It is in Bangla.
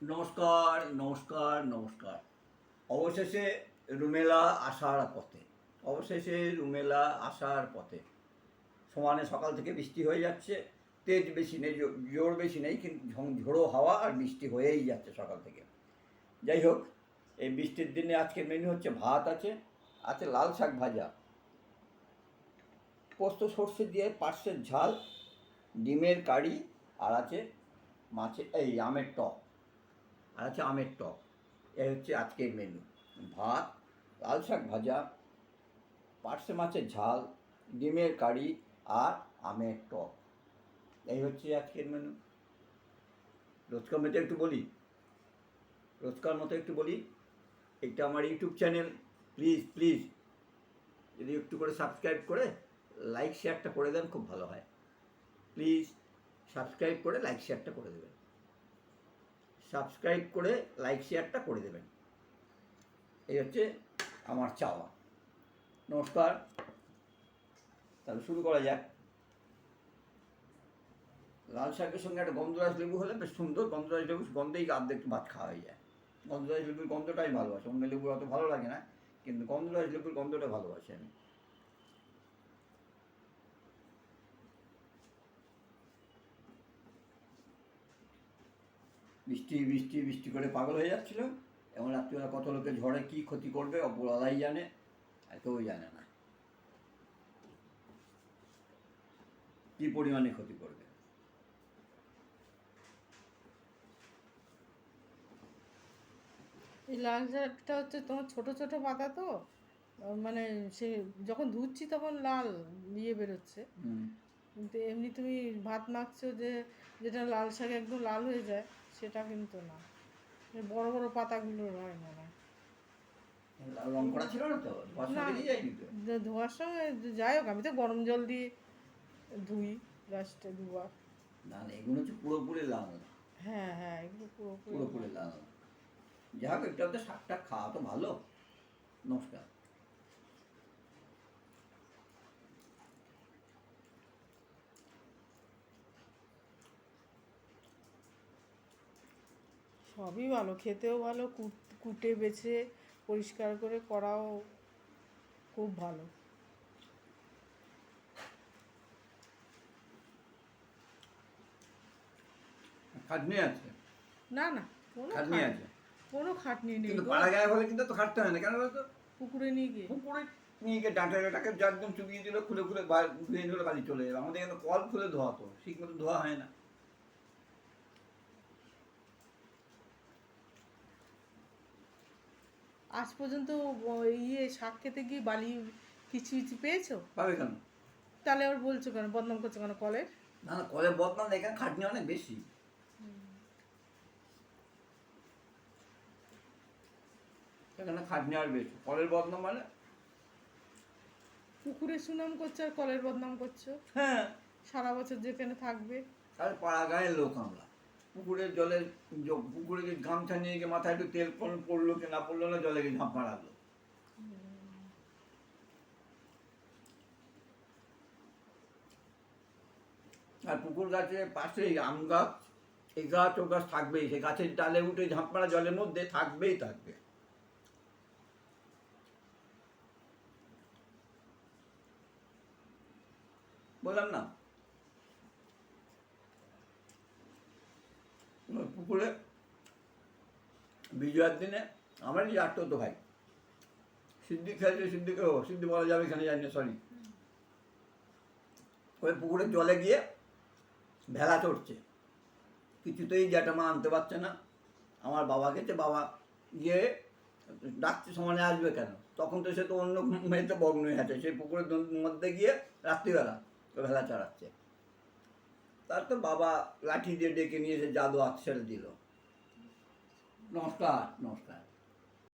নমস্কার নমস্কার নমস্কার। অবশেষে রুমেলা আসার পথে, অবশেষে রুমেলা আসার পথে। সমানে সকাল থেকে বৃষ্টি হয়ে যাচ্ছে, তেজ বেশি নেই জোর বেশি নেই কিন্তু ঝোড়ো হাওয়া আর বৃষ্টি হয়েই যাচ্ছে সকাল থেকে। যাই হোক, এই বৃষ্টির দিনে আজকের মেনু হচ্ছে ভাত আছে আছে লাল শাক ভাজা। পোস্ত সর্ষে দিয়ে পার্শ্বের ঝাল, ডিমের কারি, আর আছে মাছের এই আমের টক। আর আছে আমের টক। এই হচ্ছে আজকের মেনু ভাত, লাল শাক ভাজা, পার্শে মাছের ঝাল, ডিমের কারি আর আমের টক। এই হচ্ছে আজকের মেনু রোজকার মতো একটু বলি। রোজকার মতো একটু বলি। এটা আমার ইউটিউব চ্যানেল। প্লিজ প্লিজ, যদি একটু করে সাবস্ক্রাইব করে লাইক শেয়ারটা করে দেন, খুব ভালো হয়। প্লিজ সাবস্ক্রাইব করে লাইক শেয়ারটা করে দেবেন। সাবস্ক্রাইব করে লাইক, শেয়ারটা করে দেবেন। এই হচ্ছে আমার চাওয়া। নমস্কার। তাহলে শুরু করা যাক। লাল শাকের সঙ্গে একটা গন্ধরাজ লেবু হলে বেশ সুন্দর। গন্ধরাজ লেবু গন্ধেই অর্ধেক ভাত খাওয়া হয়ে যায়। গন্ধরাজ লেবুর গন্ধটাই ভালোবাসে। অন্য লেবুর অত ভালো লাগে না, কিন্তু গন্ধরাজ লেবুর গন্ধটা ভালোবাসি আমি। বৃষ্টি বৃষ্টি বৃষ্টি করে পাগল হয়ে যাচ্ছিল। এবং রাত্রিবেলা কত লোকের ঝড়ে কী ক্ষতি করবে অপরালাই জানে আর কেউ জানে না। কী পরিমাণে ক্ষতি করবে? এই লাল শাকটা হচ্ছে তোমার ছোট ছোট পাতা তো? মানে সে যখন ধুচ্ছি তখন লাল ইয়ে বেরোচ্ছে। কিন্তু এমনি তুমি ভাত মাখছো যে যেটা লাল শাক একদম লাল হয়ে যায়। সেটা কিন্তু না। বড় বড় পাতাগুলো হয় মনে হয়। রং করা ছিল না তো? না। ধোয়ার সময় যাই হোক আমি তো গরম জল দিয়ে ধুই লাস্টে দুবার। না না এগুলো হচ্ছে পুরোপুরি লাল। হ্যাঁ হ্যাঁ এগুলো পুরোপুরি পুরোপুরি লাল। যা হোক একটু শাকটা খাওয়া তো ভালো। নমস্কার। সবই ভালো খেতেও ভালো কুট- বেছে পরিষ্কার করে করাও খুব ভালো। খাটনি আছে? না না কোনো খাটনি খাট- আছে? কোনো খাটনি নেই কিন্তু। পাড়া গায়ে হলে কিন্তু তো খাটতে হয় না কেন বলতো? পুকুরে নিয়ে গিয়ে। পুকুরে নিয়ে গিয়ে ডাঁটাটাকে একদম চুপিয়ে দিল খুলে খুলে ধুয়ে নিল কালি চলে যাবে আমাদের এখানে কল খুলে ধোয়া তো ঠিক মতো ধোয়া হয় না। আজ পর্যন্ত ইয়ে শাক খেতে গিয়ে বালি কিছু কিছু পেয়েছ? পাবে কেন? তাহলে আবার বলছো কেন? বদনাম করছ কেন কলের? না না কলের বদনাম এখানে খাটনি অনেক বেশি। এখানে খাটনি আর বেশি। কলের বদনাম মানে? পুকুরে সুনাম করছ আর কলের বদনাম করছ? হ্যাঁ। সারা বছর যেখানে থাকবে। আর পাড়া গায়ের লোক আমরা। পুকুরের জলের পুকুরে গামছা নিয়ে গিয়ে মাথায় একটু তেল পড়- পড়ল কি না পড়ল না, জলে গিয়ে ঝাঁপ মারালো। আর পুকুর গাছের পাশে আম গাছ, এই গাছ, ও গাছ থাকবেই, সে গাছের ডালে উঠে ঝাঁপ জলের মধ্যে থাকবেই থাকবে। বললাম না? পুকুরে বিজয়ার দিনে আমারই তো ভাই। সিদ্ধি খেয়েছে সিদ্ধিকে ও সিদ্ধি বলা যাবে এখানে জানি না সরি ওই পুকুরের জলে গিয়ে ভেলা চড়ছে। কিছুতেই জ্যাঠামা আনতে পারছে না। আমার বাবা গেছে, বাবা গিয়ে ডাকছে, সমানে আসবে কেন? তখন তো সে তো অন্য মেয়েতে বগ্ন হয়ে আছে। সেই পুকুরের মধ্যে গিয়ে রাত্রিবেলা ভেলা চড়াচ্ছে। তার তো বাবা লাঠি দিয়ে ডেকে নিয়ে এসে জাদু ছেড়ে দিল। নমস্কার নমস্কার।